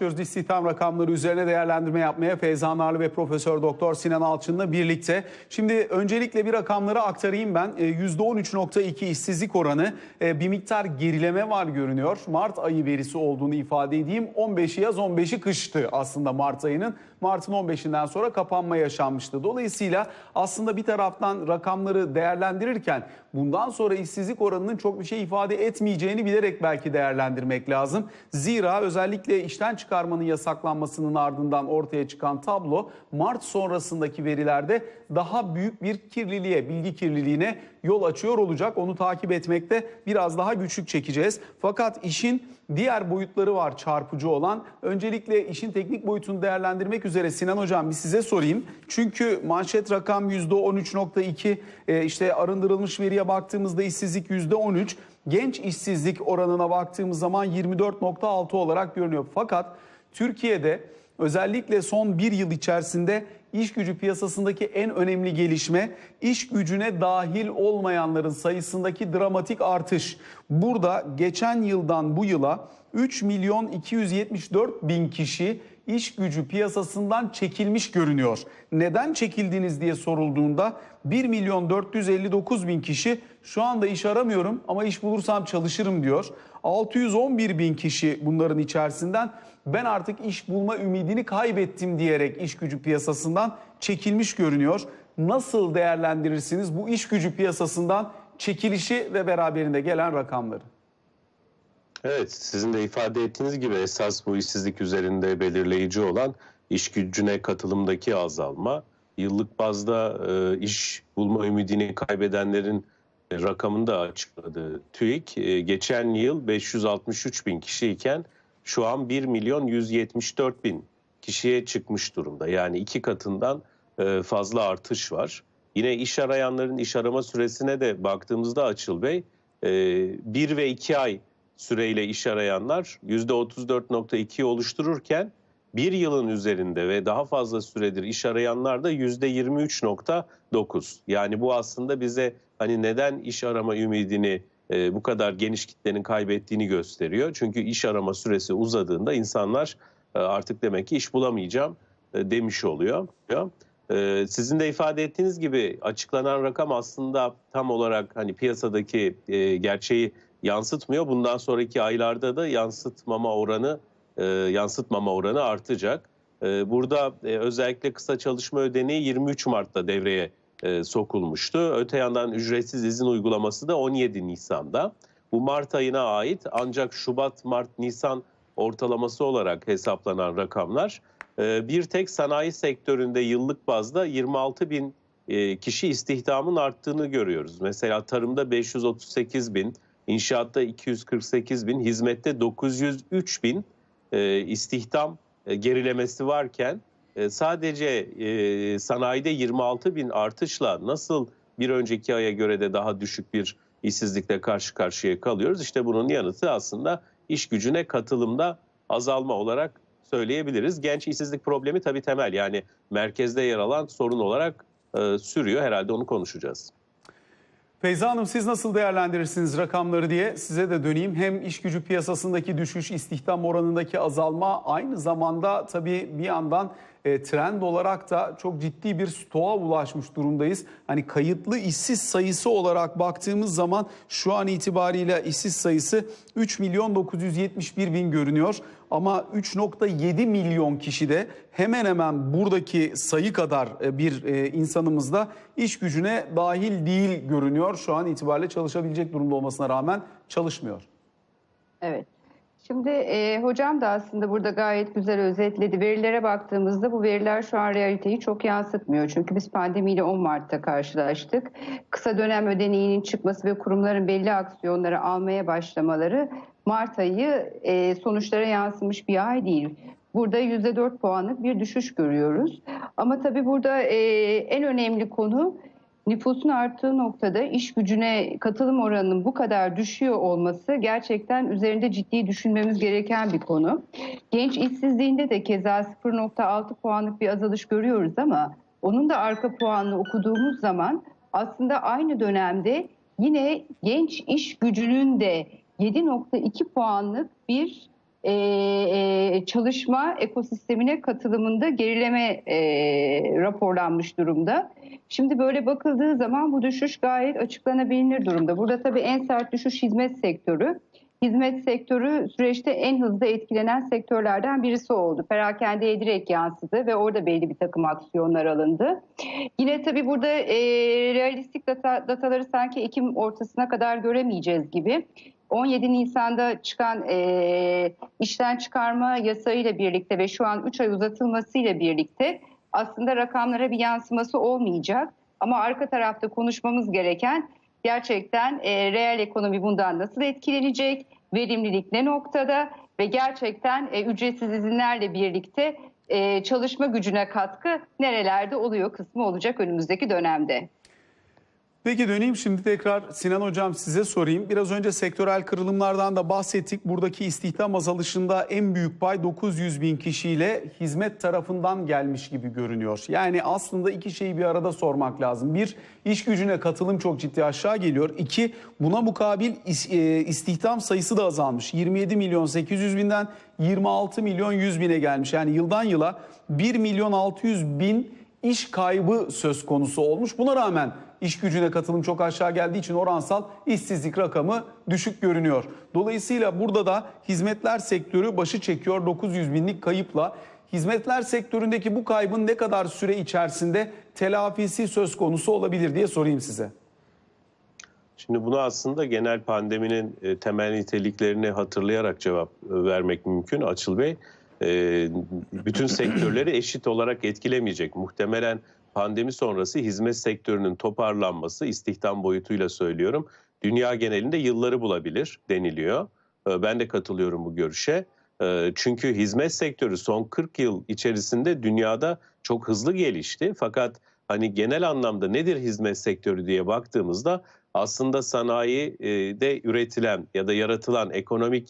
başlıyoruz. İstihdam rakamları üzerine değerlendirme yapmaya Feyza Narlı ve Profesör Doktor Sinan Alçın'la birlikte. Şimdi öncelikle bir rakamları aktarayım ben. E, %13.2 işsizlik oranı e, bir miktar gerileme var görünüyor. Mart ayı verisi olduğunu ifade edeyim. 15'i yaz 15'i kıştı aslında Mart ayının. Mart'ın 15'inden sonra kapanma yaşanmıştı. Dolayısıyla aslında bir taraftan rakamları değerlendirirken bundan sonra işsizlik oranının çok bir şey ifade etmeyeceğini bilerek belki değerlendirmek lazım. Zira özellikle işten çıkarmanın yasaklanmasının ardından ortaya çıkan tablo Mart sonrasındaki verilerde daha büyük bir kirliliğe, bilgi kirliliğine yol açıyor olacak. Onu takip etmekte biraz daha güçlük çekeceğiz. Fakat işin diğer boyutları var çarpıcı olan. Öncelikle işin teknik boyutunu değerlendirmek üzere Sinan Hocam bir size sorayım. Çünkü manşet rakam %13.2 e, işte arındırılmış veriye baktığımızda işsizlik %13. Genç işsizlik oranına baktığımız zaman 24.6 olarak görünüyor. Fakat Türkiye'de özellikle son bir yıl içerisinde iş gücü piyasasındaki en önemli gelişme iş gücüne dahil olmayanların sayısındaki dramatik artış. Burada geçen yıldan bu yıla 3 milyon 274 bin kişi iş gücü piyasasından çekilmiş görünüyor. Neden çekildiniz diye sorulduğunda 1 milyon 459 bin kişi şu anda iş aramıyorum ama iş bulursam çalışırım diyor. 611 bin kişi bunların içerisinden ben artık iş bulma ümidini kaybettim diyerek iş gücü piyasasından çekilmiş görünüyor. Nasıl değerlendirirsiniz bu iş gücü piyasasından çekilişi ve beraberinde gelen rakamları? Evet, sizin de ifade ettiğiniz gibi esas bu işsizlik üzerinde belirleyici olan iş gücüne katılımdaki azalma. Yıllık bazda e, iş bulma ümidini kaybedenlerin e, rakamını da açıkladı. TÜİK e, geçen yıl 563 bin kişiyken şu an 1 milyon 174 bin kişiye çıkmış durumda. Yani iki katından e, fazla artış var. Yine iş arayanların iş arama süresine de baktığımızda Açıl Bey, e, 1 ve 2 ay süreyle iş arayanlar %34.2'yi oluştururken bir yılın üzerinde ve daha fazla süredir iş arayanlar da %23.9. Yani bu aslında bize hani neden iş arama ümidini e, bu kadar geniş kitlenin kaybettiğini gösteriyor. Çünkü iş arama süresi uzadığında insanlar e, artık demek ki iş bulamayacağım e, demiş oluyor. E, sizin de ifade ettiğiniz gibi açıklanan rakam aslında tam olarak hani piyasadaki e, gerçeği yansıtmıyor. Bundan sonraki aylarda da yansıtmama oranı e, yansıtmama oranı artacak. E, burada e, özellikle kısa çalışma ödeneği 23 Mart'ta devreye e, sokulmuştu. Öte yandan ücretsiz izin uygulaması da 17 Nisan'da. Bu Mart ayına ait ancak Şubat, Mart, Nisan ortalaması olarak hesaplanan rakamlar e, bir tek sanayi sektöründe yıllık bazda 26 bin e, kişi istihdamın arttığını görüyoruz. Mesela tarımda 538 bin, inşaatta 248 bin, hizmette 903 bin e, istihdam e, gerilemesi varken e, sadece e, sanayide 26 bin artışla nasıl bir önceki aya göre de daha düşük bir işsizlikle karşı karşıya kalıyoruz? İşte bunun yanıtı aslında iş gücüne katılımda azalma olarak söyleyebiliriz. Genç işsizlik problemi tabii temel yani merkezde yer alan sorun olarak e, sürüyor. Herhalde onu konuşacağız. Feyza Hanım siz nasıl değerlendirirsiniz rakamları diye size de döneyim. Hem iş gücü piyasasındaki düşüş, istihdam oranındaki azalma aynı zamanda tabii bir yandan e, trend olarak da çok ciddi bir stoğa ulaşmış durumdayız. Hani kayıtlı işsiz sayısı olarak baktığımız zaman şu an itibariyle işsiz sayısı 3 milyon 971 bin görünüyor. Ama 3.7 milyon kişi de hemen hemen buradaki sayı kadar e, bir e, insanımız da iş gücüne dahil değil görünüyor. Şu an itibariyle çalışabilecek durumda olmasına rağmen çalışmıyor. Evet. Şimdi e, hocam da aslında burada gayet güzel özetledi. Verilere baktığımızda bu veriler şu an realiteyi çok yansıtmıyor. Çünkü biz pandemiyle 10 Mart'ta karşılaştık. Kısa dönem ödeneğinin çıkması ve kurumların belli aksiyonları almaya başlamaları Mart ayı e, sonuçlara yansımış bir ay değil. Burada %4 puanlık bir düşüş görüyoruz. Ama tabii burada e, en önemli konu nüfusun arttığı noktada iş gücüne katılım oranının bu kadar düşüyor olması gerçekten üzerinde ciddi düşünmemiz gereken bir konu. Genç işsizliğinde de keza 0.6 puanlık bir azalış görüyoruz ama onun da arka puanını okuduğumuz zaman aslında aynı dönemde yine genç iş gücünün de 7.2 puanlık bir e, e, çalışma ekosistemine katılımında gerileme e, raporlanmış durumda. Şimdi böyle bakıldığı zaman bu düşüş gayet açıklanabilir durumda. Burada tabii en sert düşüş hizmet sektörü. Hizmet sektörü süreçte en hızlı etkilenen sektörlerden birisi oldu. Perakendeye direkt yansıdı ve orada belli bir takım aksiyonlar alındı. Yine tabii burada e, realistik data, dataları sanki Ekim ortasına kadar göremeyeceğiz gibi. 17 Nisan'da çıkan e, işten çıkarma yasayla birlikte ve şu an 3 ay uzatılmasıyla birlikte aslında rakamlara bir yansıması olmayacak. Ama arka tarafta konuşmamız gereken gerçekten e, reel ekonomi bundan nasıl etkilenecek, verimlilik ne noktada ve gerçekten e, ücretsiz izinlerle birlikte e, çalışma gücüne katkı nerelerde oluyor kısmı olacak önümüzdeki dönemde. Peki döneyim şimdi tekrar Sinan Hocam size sorayım. Biraz önce sektörel kırılımlardan da bahsettik. Buradaki istihdam azalışında en büyük pay 900 bin kişiyle hizmet tarafından gelmiş gibi görünüyor. Yani aslında iki şeyi bir arada sormak lazım. Bir, iş gücüne katılım çok ciddi aşağı geliyor. İki, buna mukabil e, istihdam sayısı da azalmış. 27 milyon 800 binden 26 milyon 100 bine gelmiş. Yani yıldan yıla 1 milyon 600 bin iş kaybı söz konusu olmuş. Buna rağmen iş gücüne katılım çok aşağı geldiği için oransal işsizlik rakamı düşük görünüyor. Dolayısıyla burada da hizmetler sektörü başı çekiyor 900 binlik kayıpla. Hizmetler sektöründeki bu kaybın ne kadar süre içerisinde telafisi söz konusu olabilir diye sorayım size. Şimdi bunu aslında genel pandeminin e, temel niteliklerini hatırlayarak cevap e, vermek mümkün Açıl Bey. E, bütün sektörleri eşit olarak etkilemeyecek. Muhtemelen pandemi sonrası hizmet sektörünün toparlanması istihdam boyutuyla söylüyorum. Dünya genelinde yılları bulabilir deniliyor. E, Ben de katılıyorum bu görüşe. E, Çünkü hizmet sektörü son 40 yıl içerisinde dünyada çok hızlı gelişti. Fakat hani genel anlamda nedir hizmet sektörü diye baktığımızda aslında sanayide üretilen ya da yaratılan ekonomik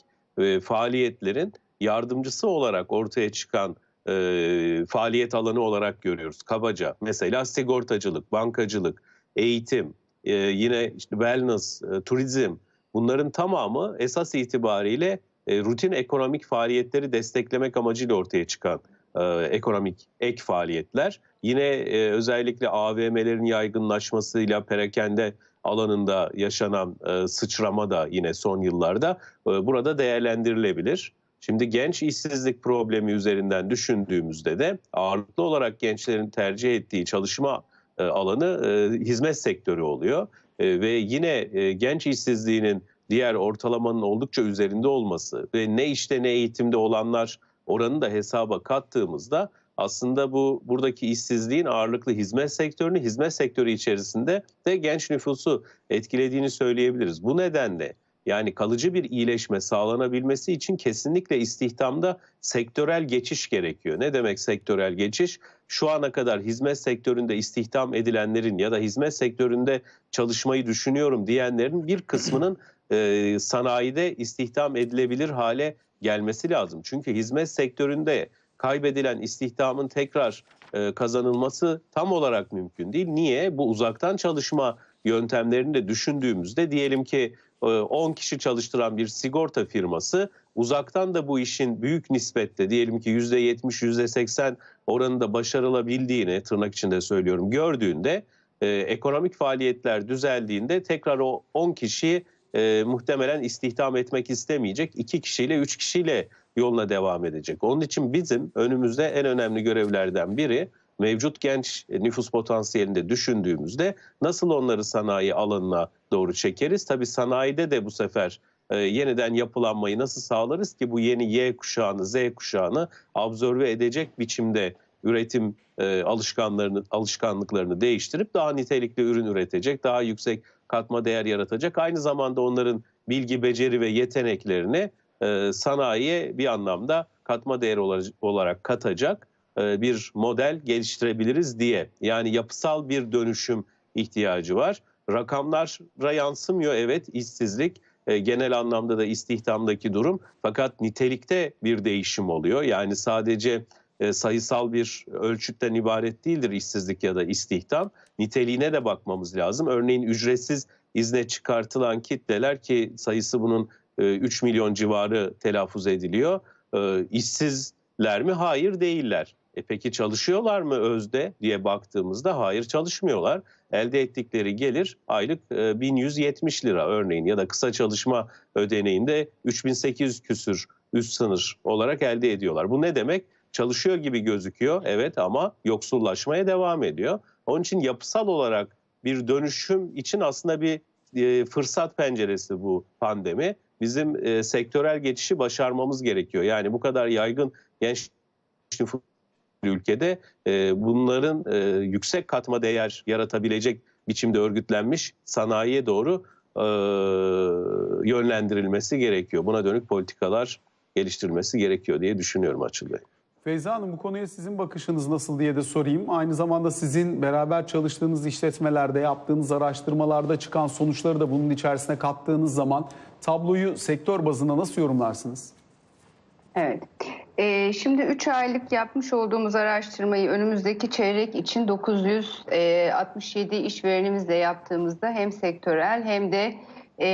faaliyetlerin yardımcısı olarak ortaya çıkan e, faaliyet alanı olarak görüyoruz kabaca. Mesela sigortacılık, bankacılık, eğitim, e, yine işte wellness, e, turizm bunların tamamı esas itibariyle e, rutin ekonomik faaliyetleri desteklemek amacıyla ortaya çıkan e, ekonomik ek faaliyetler. Yine e, özellikle AVM'lerin yaygınlaşmasıyla perakende alanında yaşanan e, sıçrama da yine son yıllarda e, burada değerlendirilebilir. Şimdi genç işsizlik problemi üzerinden düşündüğümüzde de ağırlıklı olarak gençlerin tercih ettiği çalışma e, alanı e, hizmet sektörü oluyor. E, ve yine genç işsizliğinin diğer ortalamanın oldukça üzerinde olması ve ne işte ne eğitimde olanlar oranı da hesaba kattığımızda aslında bu buradaki işsizliğin ağırlıklı hizmet sektörünü, hizmet sektörü içerisinde de genç nüfusu etkilediğini söyleyebiliriz. Bu nedenle yani kalıcı bir iyileşme sağlanabilmesi için kesinlikle istihdamda sektörel geçiş gerekiyor. Ne demek sektörel geçiş? Şu ana kadar hizmet sektöründe istihdam edilenlerin ya da hizmet sektöründe çalışmayı düşünüyorum diyenlerin bir kısmının e, sanayide istihdam edilebilir hale gelmesi lazım. Çünkü hizmet sektöründe kaybedilen istihdamın tekrar e, kazanılması tam olarak mümkün değil. Niye? Bu uzaktan çalışma yöntemlerini de düşündüğümüzde diyelim ki 10 kişi çalıştıran bir sigorta firması uzaktan da bu işin büyük nispette diyelim ki %70 %80 oranında başarılabildiğini tırnak içinde söylüyorum gördüğünde e, ekonomik faaliyetler düzeldiğinde tekrar o 10 kişiyi e, muhtemelen istihdam etmek istemeyecek. 2 kişiyle 3 kişiyle yoluna devam edecek. Onun için bizim önümüzde en önemli görevlerden biri mevcut genç nüfus potansiyelinde düşündüğümüzde nasıl onları sanayi alanına doğru çekeriz? Tabii sanayide de bu sefer e, yeniden yapılanmayı nasıl sağlarız ki bu yeni Y kuşağını, Z kuşağını absorbe edecek biçimde üretim e, alışkanlarını alışkanlıklarını değiştirip daha nitelikli ürün üretecek, daha yüksek katma değer yaratacak. Aynı zamanda onların bilgi, beceri ve yeteneklerini e, sanayiye bir anlamda katma değer olarak katacak e, bir model geliştirebiliriz diye. Yani yapısal bir dönüşüm ihtiyacı var. Rakamlara yansımıyor evet işsizlik e, genel anlamda da istihdamdaki durum fakat nitelikte bir değişim oluyor. Yani sadece e, sayısal bir ölçütten ibaret değildir işsizlik ya da istihdam. Niteliğine de bakmamız lazım. Örneğin ücretsiz izne çıkartılan kitleler ki sayısı bunun e, 3 milyon civarı telaffuz ediliyor. E, işsizler mi? Hayır değiller. E peki çalışıyorlar mı özde diye baktığımızda hayır çalışmıyorlar. Elde ettikleri gelir aylık e, 1170 lira örneğin ya da kısa çalışma ödeneğinde 3800 küsür üst sınır olarak elde ediyorlar. Bu ne demek? Çalışıyor gibi gözüküyor evet ama yoksullaşmaya devam ediyor. Onun için yapısal olarak bir dönüşüm için aslında bir e, fırsat penceresi bu pandemi. Bizim e, sektörel geçişi başarmamız gerekiyor. Yani bu kadar yaygın genç nüfus ülkede e, bunların e, yüksek katma değer yaratabilecek biçimde örgütlenmiş sanayiye doğru e, yönlendirilmesi gerekiyor. Buna dönük politikalar geliştirilmesi gerekiyor diye düşünüyorum Açıl Bey. Feyza Hanım bu konuya sizin bakışınız nasıl diye de sorayım. Aynı zamanda sizin beraber çalıştığınız işletmelerde yaptığınız araştırmalarda çıkan sonuçları da bunun içerisine kattığınız zaman tabloyu sektör bazında nasıl yorumlarsınız? Evet. Ee, şimdi 3 aylık yapmış olduğumuz araştırmayı önümüzdeki çeyrek için 967 işverenimizle yaptığımızda hem sektörel hem de e,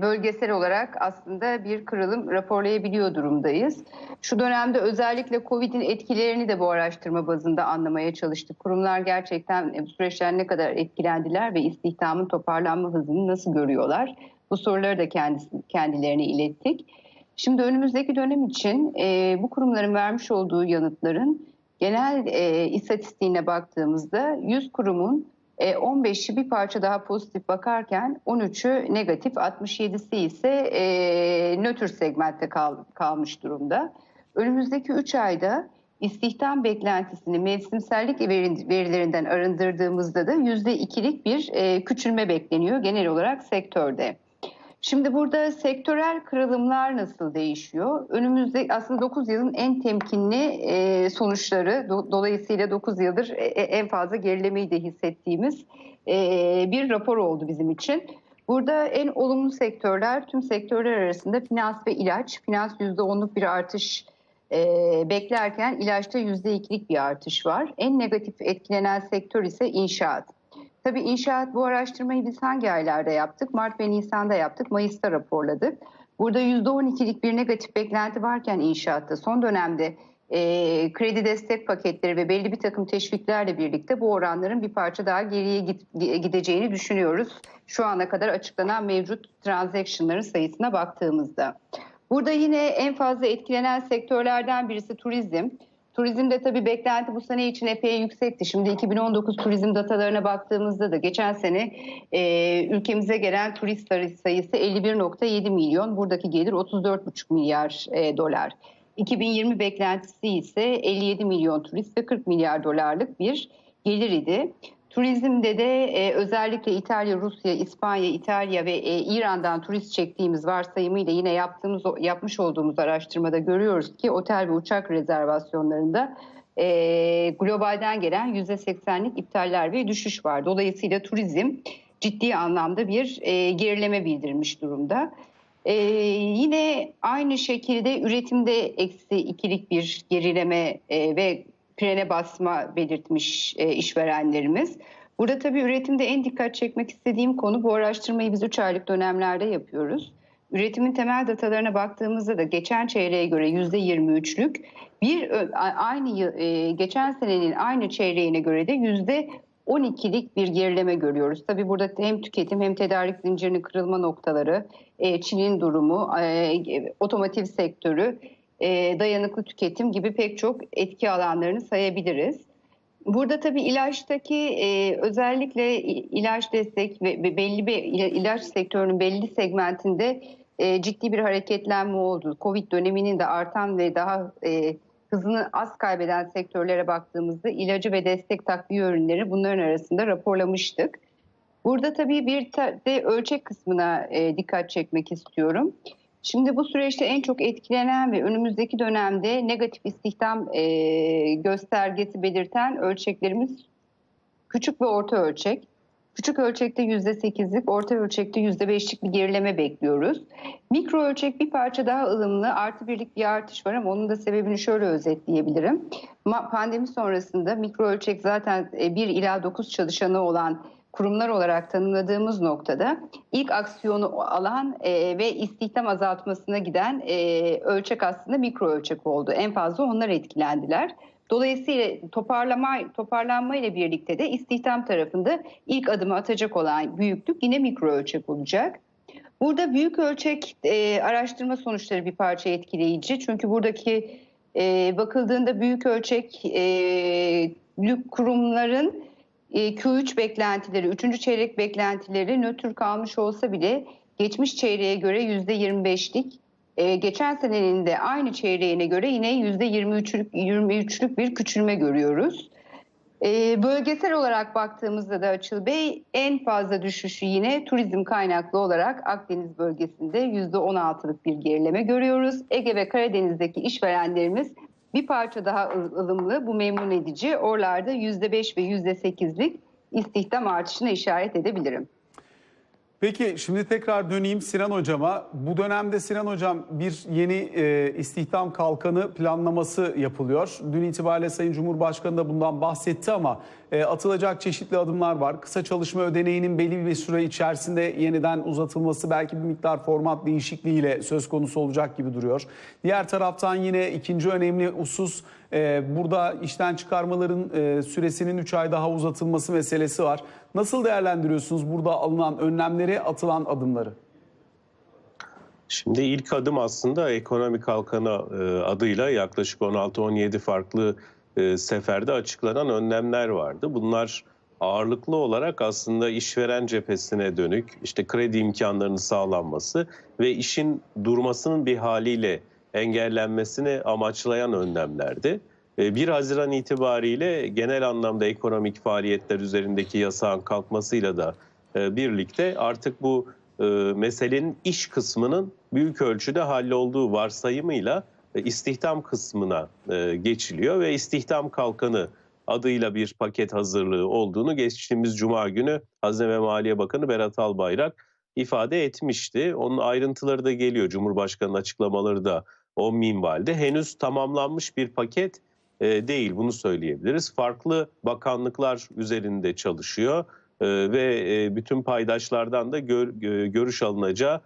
bölgesel olarak aslında bir kırılım raporlayabiliyor durumdayız. Şu dönemde özellikle Covid'in etkilerini de bu araştırma bazında anlamaya çalıştık. Kurumlar gerçekten bu süreçten ne kadar etkilendiler ve istihdamın toparlanma hızını nasıl görüyorlar? Bu soruları da kendisi, kendilerine ilettik. Şimdi önümüzdeki dönem için e, bu kurumların vermiş olduğu yanıtların genel e, istatistiğine baktığımızda 100 kurumun e, 15'i bir parça daha pozitif bakarken 13'ü negatif, 67'si ise e, nötr segmentte kal, kalmış durumda. Önümüzdeki 3 ayda istihdam beklentisini mevsimsellik verilerinden arındırdığımızda da %2'lik bir e, küçülme bekleniyor genel olarak sektörde. Şimdi burada sektörel kırılımlar nasıl değişiyor? Önümüzde aslında 9 yılın en temkinli e, sonuçları, do, dolayısıyla 9 yıldır e, en fazla gerilemeyi de hissettiğimiz e, bir rapor oldu bizim için. Burada en olumlu sektörler tüm sektörler arasında finans ve ilaç. Finans %10'luk bir artış e, beklerken ilaçta %2'lik bir artış var. En negatif etkilenen sektör ise inşaat. Tabii inşaat bu araştırmayı biz hangi aylarda yaptık? Mart ve Nisan'da yaptık, Mayıs'ta raporladık. Burada %12'lik bir negatif beklenti varken inşaatta son dönemde e, kredi destek paketleri ve belli bir takım teşviklerle birlikte bu oranların bir parça daha geriye git, gideceğini düşünüyoruz. Şu ana kadar açıklanan mevcut transactionların sayısına baktığımızda. Burada yine en fazla etkilenen sektörlerden birisi turizm. Turizmde tabii beklenti bu sene için epey yüksekti. Şimdi 2019 turizm datalarına baktığımızda da geçen sene e, ülkemize gelen turist sayısı 51.7 milyon. Buradaki gelir 34.5 milyar e, dolar. 2020 beklentisi ise 57 milyon turist ve 40 milyar dolarlık bir gelir idi. Turizmde de e, özellikle İtalya, Rusya, İspanya, İtalya ve e, İran'dan turist çektiğimiz varsayımıyla yine yaptığımız yapmış olduğumuz araştırmada görüyoruz ki otel ve uçak rezervasyonlarında e, globalden gelen %80'lik iptaller ve düşüş var. Dolayısıyla turizm ciddi anlamda bir e, gerileme bildirmiş durumda. Ee, yine aynı şekilde üretimde eksi ikilik bir gerileme e, ve frene basma belirtmiş e, işverenlerimiz. Burada tabii üretimde en dikkat çekmek istediğim konu bu araştırmayı biz 3 aylık dönemlerde yapıyoruz. Üretimin temel datalarına baktığımızda da geçen çeyreğe göre %23'lük bir aynı e, geçen senenin aynı çeyreğine göre de yüzde 12'lik bir gerileme görüyoruz. Tabii burada hem tüketim hem tedarik zincirinin kırılma noktaları, e, Çin'in durumu, e, otomotiv sektörü, e, dayanıklı tüketim gibi pek çok etki alanlarını sayabiliriz. Burada tabii ilaçtaki özellikle ilaç destek ve belli bir ilaç sektörünün belli segmentinde ciddi bir hareketlenme oldu. Covid döneminin de artan ve daha hızını az kaybeden sektörlere baktığımızda ilacı ve destek takviye ürünleri bunların arasında raporlamıştık. Burada tabii bir de ölçek kısmına e, dikkat çekmek istiyorum. Şimdi bu süreçte en çok etkilenen ve önümüzdeki dönemde negatif istihdam e, göstergesi belirten ölçeklerimiz küçük ve orta ölçek. Küçük ölçekte %8'lik, orta ölçekte %5'lik bir gerileme bekliyoruz. Mikro ölçek bir parça daha ılımlı, artı birlik bir artış var ama onun da sebebini şöyle özetleyebilirim. Pandemi sonrasında mikro ölçek zaten 1 ila 9 çalışanı olan kurumlar olarak tanımladığımız noktada ilk aksiyonu alan e, ve istihdam azaltmasına giden e, ölçek aslında mikro ölçek oldu. En fazla onlar etkilendiler. Dolayısıyla toparlama toparlanma ile birlikte de istihdam tarafında ilk adımı atacak olan büyüklük yine mikro ölçek olacak. Burada büyük ölçek e, araştırma sonuçları bir parça etkileyici. Çünkü buradaki e, bakıldığında büyük ölçek e, kurumların Q3 beklentileri, 3. çeyrek beklentileri nötr kalmış olsa bile geçmiş çeyreğe göre %25'lik, e, geçen senenin de aynı çeyreğine göre yine %23'lük 23'lük bir küçülme görüyoruz. E, bölgesel olarak baktığımızda da Açıl Bey en fazla düşüşü yine turizm kaynaklı olarak Akdeniz bölgesinde %16'lık bir gerileme görüyoruz. Ege ve Karadeniz'deki işverenlerimiz bir parça daha ıl- ılımlı, bu memnun edici. Oralarda %5 ve %8'lik istihdam artışına işaret edebilirim. Peki şimdi tekrar döneyim Sinan Hocama. Bu dönemde Sinan Hocam bir yeni e, istihdam kalkanı planlaması yapılıyor. Dün itibariyle Sayın Cumhurbaşkanı da bundan bahsetti ama e, atılacak çeşitli adımlar var. Kısa çalışma ödeneğinin belli bir süre içerisinde yeniden uzatılması belki bir miktar format değişikliğiyle söz konusu olacak gibi duruyor. Diğer taraftan yine ikinci önemli husus e, burada işten çıkarmaların e, süresinin 3 ay daha uzatılması meselesi var. Nasıl değerlendiriyorsunuz burada alınan önlemleri, atılan adımları? Şimdi ilk adım aslında ekonomik halkanı e, adıyla yaklaşık 16-17 farklı e, seferde açıklanan önlemler vardı. Bunlar ağırlıklı olarak aslında işveren cephesine dönük işte kredi imkanlarının sağlanması ve işin durmasının bir haliyle engellenmesini amaçlayan önlemlerdi. E, 1 Haziran itibariyle genel anlamda ekonomik faaliyetler üzerindeki yasağın kalkmasıyla da e, birlikte artık bu e, meselenin iş kısmının büyük ölçüde hallolduğu varsayımıyla e, istihdam kısmına geçiliyor ve istihdam kalkanı adıyla bir paket hazırlığı olduğunu geçtiğimiz Cuma günü Hazine ve Maliye Bakanı Berat Albayrak ifade etmişti. Onun ayrıntıları da geliyor. Cumhurbaşkanı'nın açıklamaları da o minvalde. Henüz tamamlanmış bir paket e, değil bunu söyleyebiliriz. Farklı bakanlıklar üzerinde çalışıyor e, ve e, bütün paydaşlardan da gör- gö- görüş alınacağı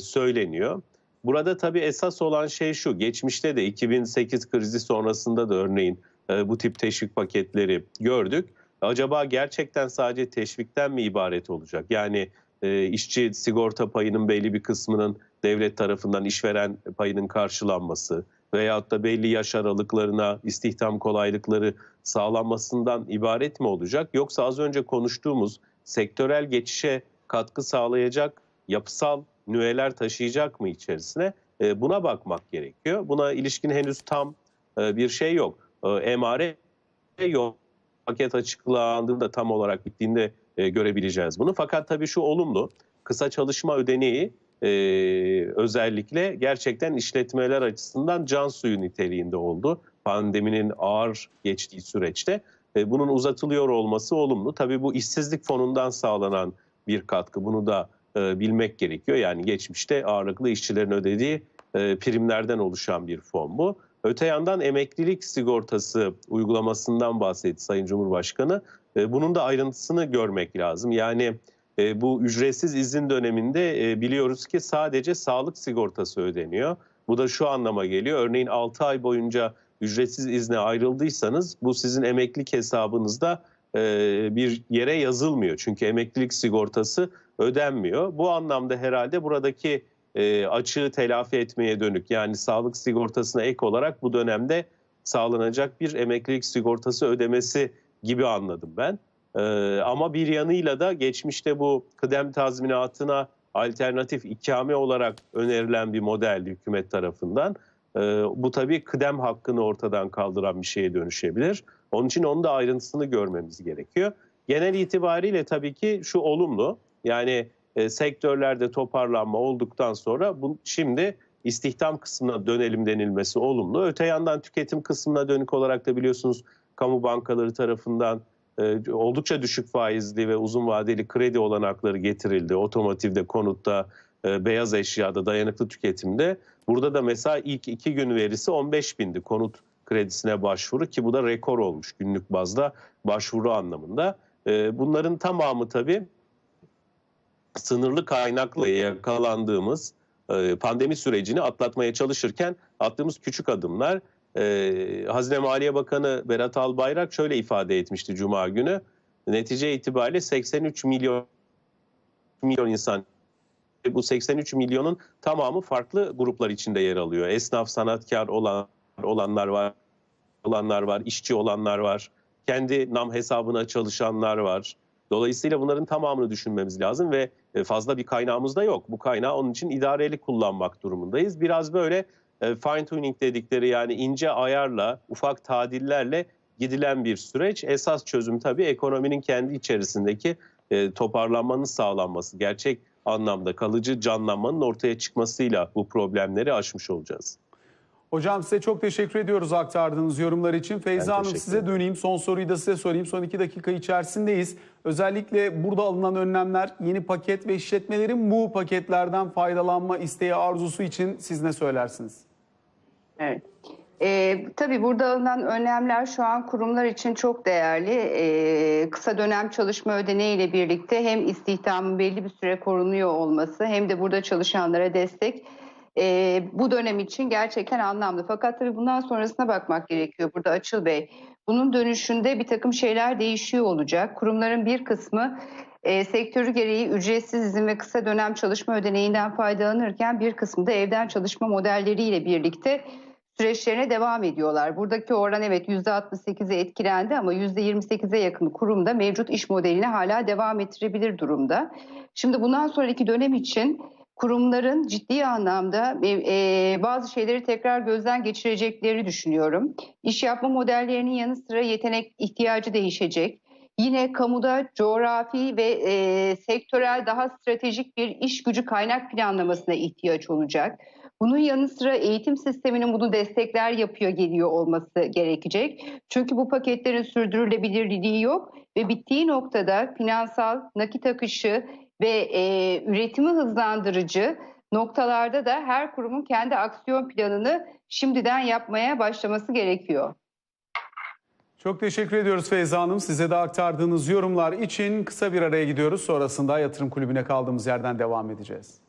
söyleniyor. Burada tabii esas olan şey şu. Geçmişte de 2008 krizi sonrasında da örneğin bu tip teşvik paketleri gördük. Acaba gerçekten sadece teşvikten mi ibaret olacak? Yani işçi sigorta payının belli bir kısmının devlet tarafından işveren payının karşılanması veyahut da belli yaş aralıklarına istihdam kolaylıkları sağlanmasından ibaret mi olacak? Yoksa az önce konuştuğumuz sektörel geçişe katkı sağlayacak yapısal nüveler taşıyacak mı içerisine? E, buna bakmak gerekiyor. Buna ilişkin henüz tam e, bir şey yok. E, emare yok. Paket açıklandığında tam olarak bittiğinde e, görebileceğiz bunu. Fakat tabii şu olumlu. Kısa çalışma ödeneği e, özellikle gerçekten işletmeler açısından can suyu niteliğinde oldu. Pandeminin ağır geçtiği süreçte. E, bunun uzatılıyor olması olumlu. Tabii bu işsizlik fonundan sağlanan bir katkı. Bunu da e, bilmek gerekiyor. Yani geçmişte ağırlıklı işçilerin ödediği e, primlerden oluşan bir fon bu. Öte yandan emeklilik sigortası uygulamasından bahsetti Sayın Cumhurbaşkanı. E, bunun da ayrıntısını görmek lazım. Yani e, bu ücretsiz izin döneminde e, biliyoruz ki sadece sağlık sigortası ödeniyor. Bu da şu anlama geliyor. Örneğin 6 ay boyunca ücretsiz izne ayrıldıysanız bu sizin emeklilik hesabınızda e, bir yere yazılmıyor. Çünkü emeklilik sigortası ödenmiyor. Bu anlamda herhalde buradaki e, açığı telafi etmeye dönük yani sağlık sigortasına ek olarak bu dönemde sağlanacak bir emeklilik sigortası ödemesi gibi anladım ben. E, ama bir yanıyla da geçmişte bu kıdem tazminatına alternatif ikame olarak önerilen bir modeldi hükümet tarafından. E, bu tabii kıdem hakkını ortadan kaldıran bir şeye dönüşebilir. Onun için onun da ayrıntısını görmemiz gerekiyor. Genel itibariyle tabii ki şu olumlu yani e, sektörlerde toparlanma olduktan sonra bu şimdi istihdam kısmına dönelim denilmesi olumlu. Öte yandan tüketim kısmına dönük olarak da biliyorsunuz kamu bankaları tarafından e, oldukça düşük faizli ve uzun vadeli kredi olanakları getirildi. Otomotivde, konutta, e, beyaz eşyada, dayanıklı tüketimde. Burada da mesela ilk iki gün verisi 15 bindi konut kredisine başvuru ki bu da rekor olmuş günlük bazda başvuru anlamında. E, bunların tamamı tabii sınırlı kaynakla yakalandığımız e, pandemi sürecini atlatmaya çalışırken attığımız küçük adımlar. E, Hazine Maliye Bakanı Berat Albayrak şöyle ifade etmişti Cuma günü. Netice itibariyle 83 milyon milyon insan bu 83 milyonun tamamı farklı gruplar içinde yer alıyor. Esnaf, sanatkar olan olanlar var, olanlar var, işçi olanlar var, kendi nam hesabına çalışanlar var. Dolayısıyla bunların tamamını düşünmemiz lazım ve e, fazla bir kaynağımız da yok. Bu kaynağı onun için idareli kullanmak durumundayız. Biraz böyle e, fine tuning dedikleri yani ince ayarla, ufak tadillerle gidilen bir süreç. Esas çözüm tabii ekonominin kendi içerisindeki e, toparlanmanın sağlanması. Gerçek anlamda kalıcı canlanmanın ortaya çıkmasıyla bu problemleri aşmış olacağız. Hocam size çok teşekkür ediyoruz aktardığınız yorumlar için. Feyza Hanım size döneyim. Son soruyu da size sorayım. Son iki dakika içerisindeyiz. Özellikle burada alınan önlemler, yeni paket ve işletmelerin bu paketlerden faydalanma isteği arzusu için siz ne söylersiniz? Evet. Ee, tabii burada alınan önlemler şu an kurumlar için çok değerli. Ee, kısa dönem çalışma ödeneği ile birlikte hem istihdamın belli bir süre korunuyor olması hem de burada çalışanlara destek ee, bu dönem için gerçekten anlamlı. Fakat tabii bundan sonrasına bakmak gerekiyor burada Açıl Bey. Bunun dönüşünde bir takım şeyler değişiyor olacak. Kurumların bir kısmı e, sektörü gereği ücretsiz izin ve kısa dönem çalışma ödeneğinden faydalanırken bir kısmı da evden çalışma modelleriyle birlikte süreçlerine devam ediyorlar. Buradaki oran evet %68'e etkilendi ama %28'e yakın kurumda mevcut iş modelini hala devam ettirebilir durumda. Şimdi bundan sonraki dönem için kurumların ciddi anlamda e, e, bazı şeyleri tekrar gözden geçireceklerini düşünüyorum. İş yapma modellerinin yanı sıra yetenek ihtiyacı değişecek. Yine kamuda coğrafi ve e, sektörel daha stratejik bir iş gücü kaynak planlamasına ihtiyaç olacak. Bunun yanı sıra eğitim sisteminin bunu destekler yapıyor geliyor olması gerekecek. Çünkü bu paketlerin sürdürülebilirliği yok ve bittiği noktada finansal, nakit akışı ve e, üretimi hızlandırıcı noktalarda da her kurumun kendi aksiyon planını şimdiden yapmaya başlaması gerekiyor. Çok teşekkür ediyoruz Feyza Hanım. Size de aktardığınız yorumlar için kısa bir araya gidiyoruz. Sonrasında yatırım kulübüne kaldığımız yerden devam edeceğiz.